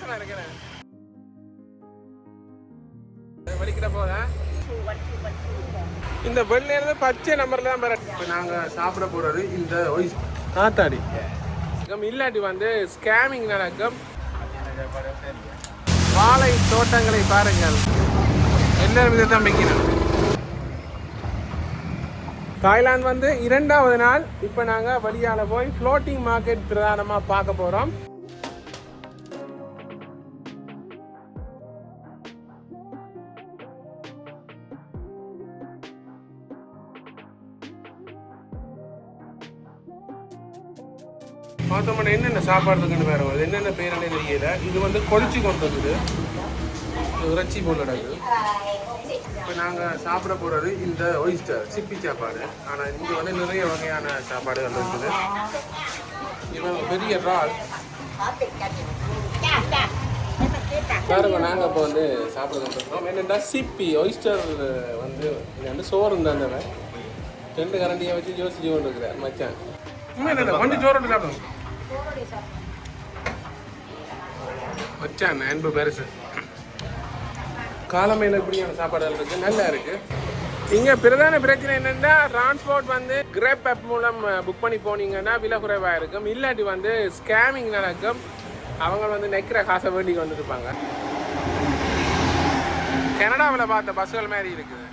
வித்தியாசமா வலிக்கிற இந்த வெள்ளையில பச்சை நம்பர்ல தான் இப்போ நாங்கள் சாப்பிட போறது இந்த ஒய் காத்தாடி இல்லாட்டி வந்து ஸ்கேமிங் நடக்கும். வாழை தோட்டங்களை பாருங்கள். எல்லாரும் இதை தான் வைக்கணும். தாய்லாந்து வந்து இரண்டாவது நாள் இப்போ நாங்கள் வழியால் போய் ஃப்ளோட்டிங் மார்க்கெட் பிரதானமாக பார்க்க போகிறோம் பார்த்தோம்னா என்னென்ன சாப்பாடுக்குன்னு வேறு வருது? என்னென்ன பேருன்னு தெரியல. இது வந்து கொளிச்சு கொண்டு இருக்குது. இறைச்சி போல் நடக்குது. இப்போ நாங்கள் சாப்பிட போகிறது இந்த ஒயிஸ்டர் சிப்பி சாப்பாடு. ஆனால் இங்கே வந்து நிறைய வகையான சாப்பாடுகள் இருக்குது. இவன் பெரிய ரால் பாருங்க நாங்கள் இப்போ வந்து சாப்பிட வந்துருக்கோம் என்னென்னா சிப்பி ஒயிஸ்டர் வந்து இது வந்து சோறு இருந்தாண்டவன் ரெண்டு கரண்டியை வச்சு யோசிச்சு கொண்டு இருக்கிறேன் மச்சான். வண்டி சோறு சாப்பிடுங்க மச்சான் அன்பு பெருசு. காலமையில் இப்படியான சாப்பாடுகள் இருக்கு. நல்லா இருக்கு. இங்க பிரதான பிரச்சனை என்னன்னா டிரான்ஸ்போர்ட் வந்து கிரேப் ஆப் மூலம் புக் பண்ணி போனீங்கன்னா விலை குறைவாக இருக்கும். இல்லாட்டி வந்து ஸ்கேமிங் நடக்கும். அவங்க வந்து நெக்கிற காசை வேண்டிக்கு வந்துருப்பாங்க. கனடாவில் பார்த்த பஸ்ஸுகள் மாதிரி இருக்குது.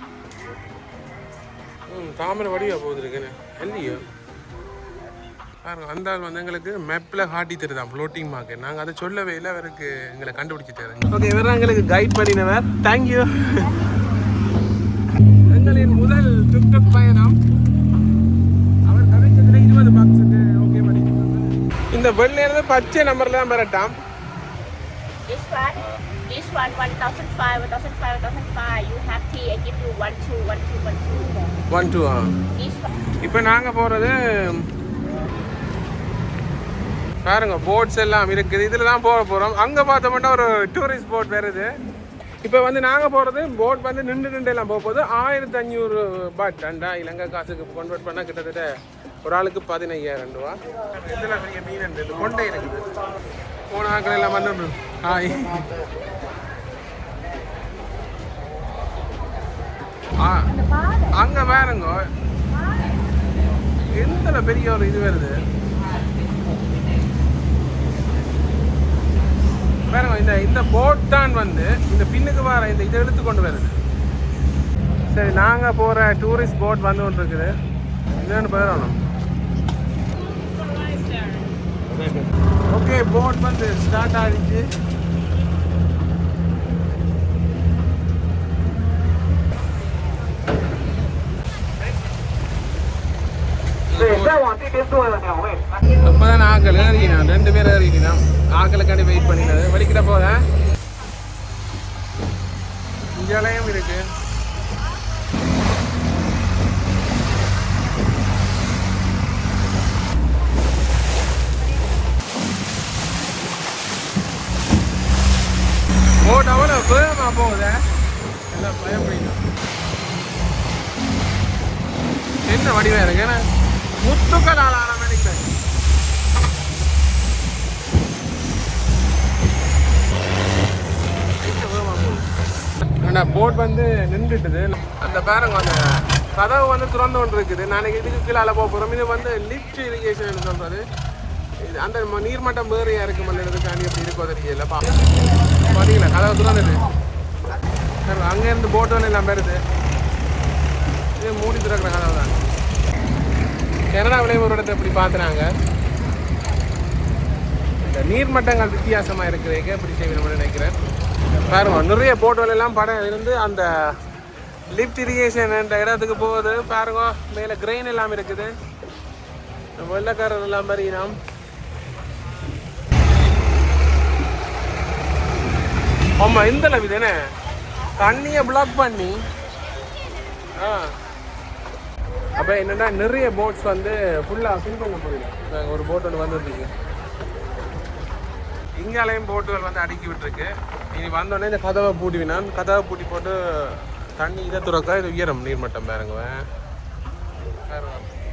ம் தாமரை வடிவா போகுது இருக்குன்னு. இல்லையோ பாருங்க அந்த ஆள் வந்து எங்களுக்கு மேப்பில் காட்டி தருதான் ஃப்ளோட்டிங் மார்க்கெட் நாங்கள் அதை சொல்லவே இல்லை அவருக்கு எங்களை கண்டுபிடிச்சி தருங்க ஓகே இவர் எங்களுக்கு கைட் பண்ணினவர். தேங்க்யூ எங்களின் முதல் டுக்டுக் பயணம். அவர் கதைச்சதுல இருபது பாக்ஸுக்கு ஓகே பண்ணி இந்த வெள்ளையில பச்சை நம்பர்ல தான் பெறட்டாம் This one, this one, 1005, 1005, 1005. You have tea, I give you one, two, one, two, one, two. One two ah. This one. இப்போ நாங்கள் போகிறது பாருங்க போட்ஸ் எல்லாம் இருக்குது. இதில் தான் போக போகிறோம் அங்கே பார்த்தோம்னா ஒரு டூரிஸ்ட் போட் வருது இப்போ வந்து நாங்கள் போகிறது போட் வந்து நின்று நின்று எல்லாம் போக போகுது. ஆயிரத்தி அஞ்சூறு பாட் அண்டா இலங்கை காசுக்கு கன்வெர்ட் பண்ணால் கிட்டத்தட்ட ஒரு ஆளுக்கு பதினையாயிரம் ரூபா. இதில் பெரிய மீன் இருக்குது கொண்டை இருக்குது. போன ஆக்கள் எல்லாம் வந்து ஹாய் ஆ அங்கே பாருங்க. எந்த பெரிய ஒரு இது வருது. பாருங்க இந்த இந்த போட் தான் வந்து இந்த பின்னுக்கு வர இந்த இதை இழுத்து கொண்டு வருது. சரி நாங்கள் போகிற டூரிஸ்ட் போட் வந்து கொண்டு இருக்குது என்னன்னு போயிடணும் ஓகே போட் வந்து ஸ்டார்ட் ஆகிடுச்சு அப்பதான் ஆக்கள் ஏறினான் ரெண்டு பேர் ஏறினான் ஆக்களுக்காண்டி வெயிட் பண்ணினது. வலிக்கிற போத? இங்கேயும் இருக்கு. போட் அவ்வளோ வேகமாக போகுது? எல்லாம் என்ன வடிவம் இருக்கு ஏன்னா முத்துக்கள் ஆளான நினைக்கிறேன் போட் வந்து நின்றுட்டுது. அந்த பேரங்க அந்த கதவு வந்து திறந்து கொண்டு இருக்குது நாளைக்கு இதுக்கு கீழே போக போகிறோம் இது வந்து லிஃப்ட் இரிகேஷன் சொல்கிறது இது அந்த நீர்மட்டம் வேறையா இருக்கு மண்ணிறதுக்காண்டி அப்படி இருக்கோ தெரியல. பார்த்தீங்களா கதவு திறந்துது. அங்கேருந்து போட் வந்து எல்லாம் வருது. இது மூடி திறக்கிற கதவு தான். கனடாவிலே ஒரு இடத்தை இப்படி பார்த்துனாங்க. இந்த நீர்மட்டங்கள் வித்தியாசமாக இருக்கிறதுக்கு அப்படி செய்யணும்னு நினைக்கிறேன். பாருங்க நிறைய போட்டோல எல்லாம் படம் இருந்து அந்த லிஃப்ட் இரிகேஷன் என்ற இடத்துக்கு போகுது. பாருங்க மேலே கிரெயின் எல்லாம் இருக்குது. வெள்ளக்காரர் எல்லாம் மாதிரி ஆமாம் ஆமா இந்த அளவு தானே தண்ணியை பிளாக் பண்ணி. ஆ. அப்போ என்னன்னா நிறைய போட்ஸ் வந்து ஃபுல்லாக ஃபில் பண்ண போயிடும் ஒரு போட் ஒன்று வந்துருக்கு இங்காலையும் போட்டுகள் வந்து அடுக்கி விட்டுருக்கு. இனி வந்தோடனே இந்த கதவை பூட்டிவினான் கதவை பூட்டி போட்டு தண்ணி இதை துறக்க இது உயரம் நீர்மட்டம் இறங்குவேன்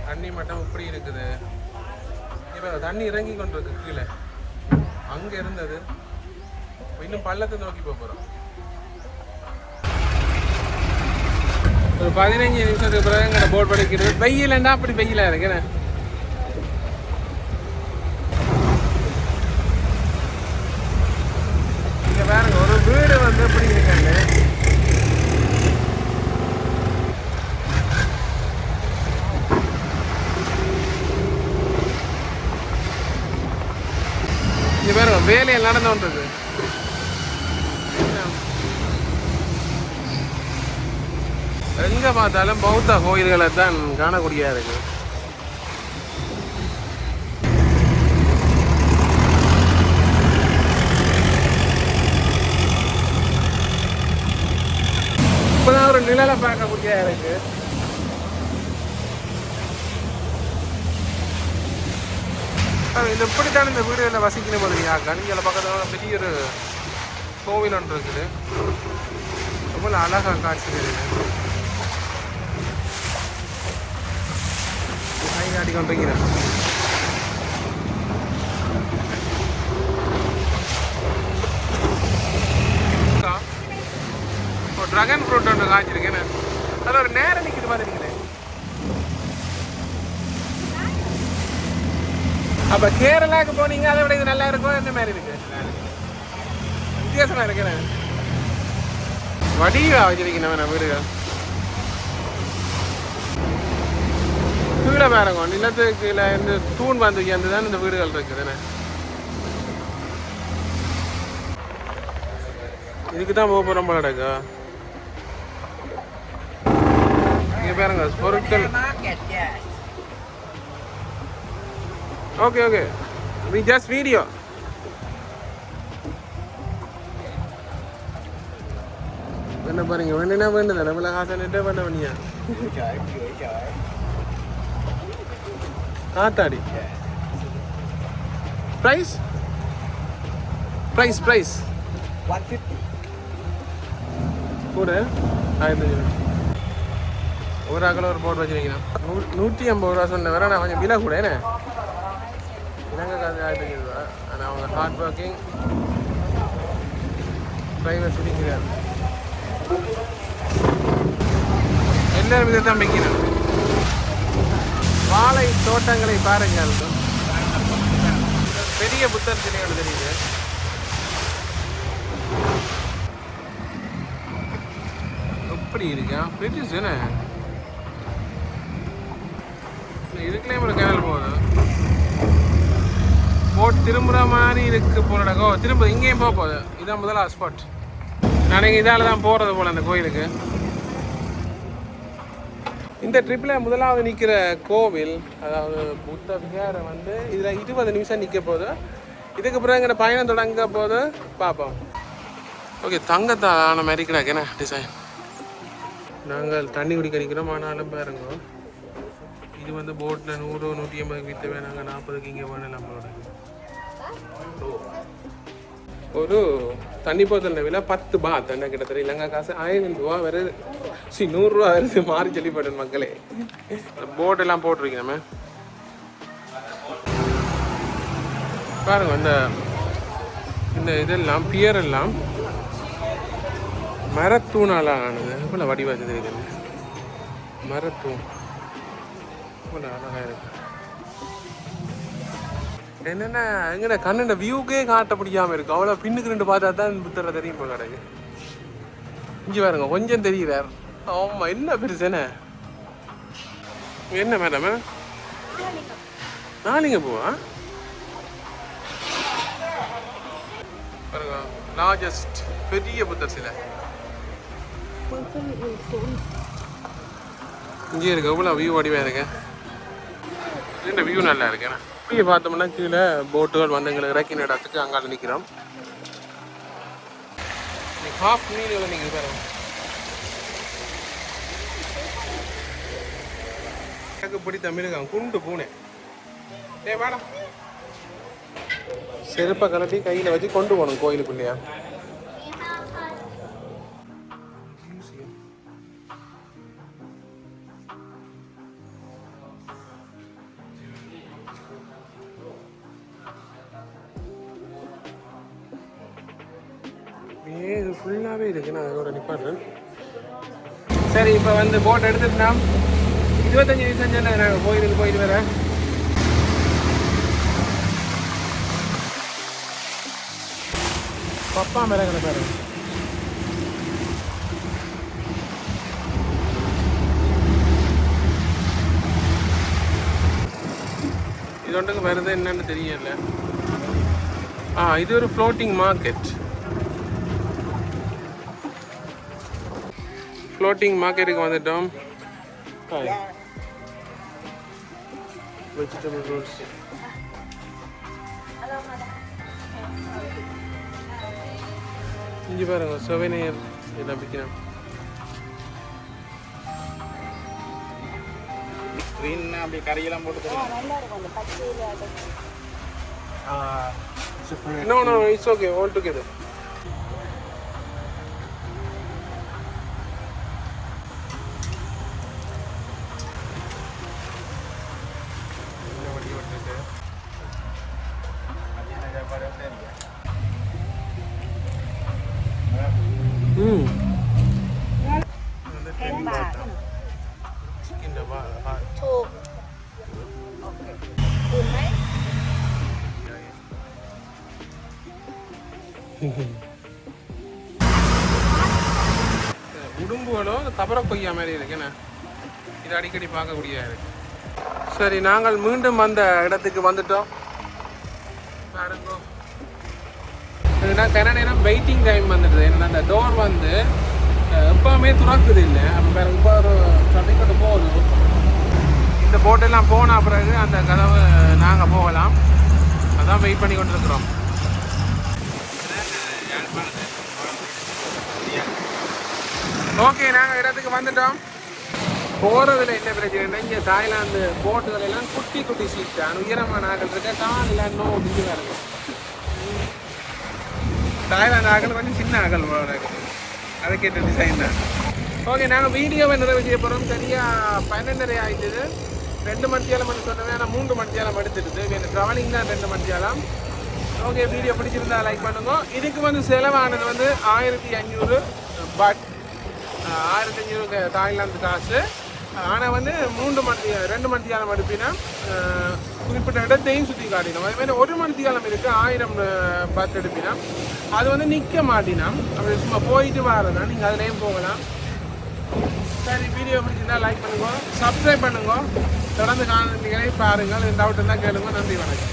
தண்ணி மட்டம் இப்படி இருக்குது. இப்போ தண்ணி இறங்கி கொண்டு இருக்கு கீழே. அங்கே இருந்தது. இன்னும் பள்ளத்தை நோக்கி போக ஒரு பதினஞ்சு நிமிஷத்துக்கு பிறகு எங்கட போட் படிக்கிறது. வெயிலண்டா அப்படி வெயிலாக இருக்குண்ணே இங்க பாருங்க ஒரு வீடு வந்து எப்படி இருக்காங்க வேலையில் நடந்து வந்தது எங்க பார்த்தாலும் பௌத்த கோயில்களை தான் காணக்கூடிய இருக்கு. வேலை பார்க்க நிழலை எனக்கு. இப்படித்தான் இந்த வீடுகளில் வசிக்கணும் போதுங்க கணிகளை பக்கத்தில் பெரிய ஒரு கோவில் ஒன்று இருக்குது. ரொம்ப அழகாக காட்சி இருக்குது கை காட்டி கொண்டிருக்கிறேன் ட்ராகன் ஃப்ரூட் ஒன்று காய்ச்சிருக்கேன்னு. அதில் ஒரு நேரம் நிற்கிது பார்த்துருக்கீங்களே அப்போ கேரளாவுக்கு போனீங்க அதை விட இது நல்லா இருக்கும் என்ன மாதிரி இருக்கு? வித்தியாசமா இருக்கிறேன் வடிவா வச்சிருக்கேன் நம்ம வீடுகள். கீழே பாருங்க நிலத்துக்கு கீழே இந்த தூண் வந்து அந்த தான் இந்த வீடுகள் இருக்குதுண்ணே இதுக்கு தான் போக போகிறோம் போல கிடக்கா இங்கே பாருங்க பொருட்கள். Okay okay we just video என்ன பாருங்க வேணும்னா வேண்டுதா நம்மள காசு பண்ண பண்ணியா. ஆத்தாடி ப்ரைஸ் ப்ரைஸ் ப்ரைஸ் 150. கூட ஆயிரத்தி ஒரு ஆக்கில் ஒரு போட்டு வச்சிருக்கீங்க. நூ நூற்றி ஐம்பது ரூபா சொன்ன வேற நான் கொஞ்சம் விலை கூட என்ன? இலங்கை காசு ஆயிரத்தி அஞ்சூறு ரூபா. ஆனால் அவங்க ஹார்ட் ஒர்க்கிங் டிரைவர் சுடிக்கிறார் எல்லாரும் இதை தான் வைக்கணும் வாழை தோட்டங்களை பாருங்கள். பெரிய புத்தர் சிலைகள் தெரியுது. எப்படி இருக்கா? பிரிட்டிஷ் என்ன இதுக்குள்ளேயும் ஒரு கேனல் போகுது. போட் திரும்புகிற மாதிரி இருக்கு போலடகோ திரும்ப இங்கேயும் போக போகுது. இதான் முதலாவது ஸ்பாட் நான் இதால் தான் போகிறது போல அந்த கோயிலுக்கு. இந்த ட்ரிப்பில் முதலாவது நிற்கிற கோவில் அதாவது புத்த விகாரம் வந்து இதில் இருபது நிமிஷம் நிற்க போது இதுக்கு பிறகு எங்கள் பயணம் தொடங்க போது பார்ப்போம் ஓகே தங்கத்தான மாதிரி கிடக்கு. என்ன டிசைன் நாங்கள் தண்ணி குடிக்க நிற்கிறோம் ஆனாலும் பாருங்க. இது வந்து போட்டில் நூறு நூற்றி ஐம்பதுக்கு விற்று நாங்கள் நாற்பதுக்கு இங்கே வேணும் நம்மளோட. ஒரு தண்ணி போத்தல் விலை பத்து பாத் என்ன கிட்டத்தட்ட இலங்கை காசு ஆயிரம் ரூபா வருது சி நூறுரூவா வருது. மாறி சொல்லிப்பட்டேன் மக்களே. போட் எல்லாம் போட்டிருக்கீங்க நம்ம பாருங்க இந்த இந்த இதெல்லாம் பியர் எல்லாம் மரத்தூணால் ஆனது. போல வடிவாச்சு தெரியுது மரத்தூண். போல என்னென்ன எங்கட கண்ணோட வியூக்கே காட்ட முடியாம இருக்கு. அவ்வளோ பின்னுக்கு ரெண்டு பார்த்தா தான் புத்தரை தெரியும் போல கிடக்கு இஞ்சி பாருங்க கொஞ்சம் தெரியுறார் ஆமா என்ன பெருசு என்ன? மேடம் நாளைங்க பூவா? பாருங்க லார்ஜஸ்ட் பெரிய புத்தர் சிலை. இங்கே இருக்கு எவ்வளோ வியூ வடிவாக இருக்கேன் இந்த வியூ நல்லா இருக்கு இப்படியே பார்த்தோம்னா கீழே போட்டுகள் வந்து எங்களை இறக்கின இடத்துக்கு அங்கால நிற்கிறோம் ஹாஃப் மீன் நிற்குது பாருங்க. எனக்கு பிடித்த மிருகம் குண்டு பூனை. ஏ வாடா. செருப்பை கலட்டி கையில் வச்சு கொண்டு போகணும் கோயிலுக்குள்ளேயா? இந்த போட் எடுத்துட்டா இருபத்தஞ்சி நிமிஷம் தானே நாங்கள் போயிட்டு வரேன். பப்பா மேலே கிடப்பாரு இது ஒன்றுக்கு வருது என்னன்னு தெரியல. ஆ இது ஒரு ஃப்ளோட்டிங் மார்க்கெட் ஃப்ளோட்டிங் மார்க்கெட்டுக்கு வந்துட்டோம்? வெஜிடபிள் ரோல்ஸ் இங்கே பாருங்க செவனையர் இதெல்லாம் விற்கிறேன் ஸ்க்ரீன் அப்படி கறியெல்லாம் போட்டு தருவாங்க. நல்லா இருக்கும் அந்த பச்சையில் அது. ten baht சிக்கன் டப்பா ஹாய்ถูกอุ่นไหม உடும்புகளும் தபர கொய்யா மாதிரி இருக்குண்ணே இது அடிக்கடி பார்க்கக்கூடிய இருக்கு சரி நாங்கள் மீண்டும் அந்த இடத்துக்கு வந்துட்டோம் பாருங்க இதுனா கன நேரம் வெயிட்டிங் டைம் வந்துடுது என்னன்னா அந்த டோர் வந்து அஹ், எப்பவுமே துறக்குது இல்லை. நம்ம வேற இப்போ ஒரு ட்ராஃபிக் போகுது இந்த போட்டெல்லாம் போன பிறகு அந்த கதவு நாங்கள் போகலாம். அதான் வெயிட் பண்ணி கொண்டு இருக்கிறோம் ஓகே நாங்கள் இடத்துக்கு வந்துட்டோம். போகிறதுல என்ன பிரச்சனைனா இங்கே தாய்லாந்து போட்டுகள் எல்லாம் குட்டி குட்டி சீட் தான். உயரமான ஆக்கள் இருக்க காலில் இன்னும் முடிஞ்சு வருது தாய்லாந்து ஆக்கள் கொஞ்சம் சின்ன ஆக்கள் இருக்குது அதை கேட்ட டிசைன் தான் ஓகே நாங்கள் வீடியோவை நிறைவு செய்ய போகிறோம் சரியாக பன்னெண்டரை ஆயிட்டுது. ரெண்டு மணித்தியாலம் மட்டும் சொன்னேன் ஆனால் மூன்று மணித்தியாலம் எடுத்துடுது எனக்கு ட்ராவலிங் தான் ரெண்டு மணித்தியாலம். ஓகே வீடியோ பிடிச்சிருந்தா லைக் பண்ணுங்க. இதுக்கு வந்து செலவானது வந்து ஆயிரத்தி அஞ்சூறு பட் ஆயிரத்தி அஞ்சூறு தாய்லாந்து காசு. ஆனால் வந்து மூன்று மணி ரெண்டு மணி காலம் எடுப்பினா குறிப்பிட்ட இடத்தையும் சுற்றி காட்டினோம் அதே மாதிரி ஒரு மணி காலம் இருக்குது ஆயிரம் பத்து எடுப்பினா. அது வந்து நிற்க மாட்டினா அப்படி சும்மா போயிட்டு வரதுனா நீங்கள் அதுலேயும் போகலாம். சரி வீடியோ பிடிச்சிருந்தா லைக் பண்ணுங்க சப்ஸ்கிரைப் பண்ணுங்க. தொடர்ந்து காணொலிகளை பாருங்கள். டவுட் இருந்தால் கேளுங்க. நன்றி வணக்கம்.